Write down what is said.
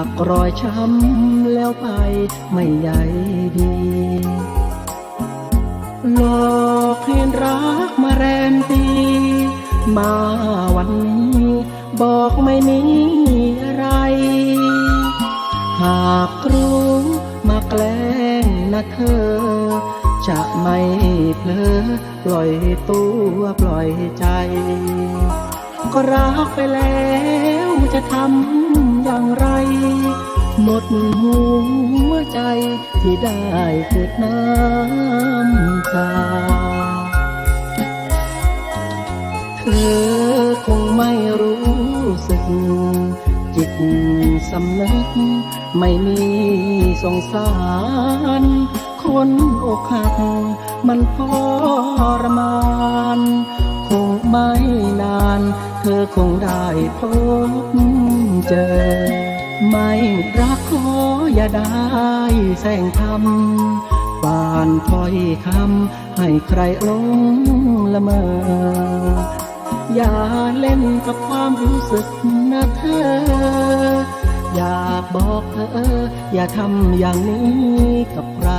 ากรอยช้ำแล้วไปไม่ใยดีหลอกให้รักมาแรมปีมาวันนี้ บอกไม่มีอะไร หากรู้มาแกล้งนะเธอ จะไม่เพลอปล่อยตัวปล่อยใจ ก็รักไปแล้วจะทำอย่างไร หมดหัวใจที่ได้เกิดน้ำตา เธอคงไม่รู้สึก จิตสำนึก ไม่มีสงสาร คนอกหัก มันพรมาน คงไม่นาน เธอคงได้พบเจอ ไม่รักขออย่าได้แสงทำบานถ้อยคำให้ใครลงละเมอ อย่าเล่นกับความรู้สึกนะเธอ อยากบอกเธอ อย่าทำอย่างนี้กับใคร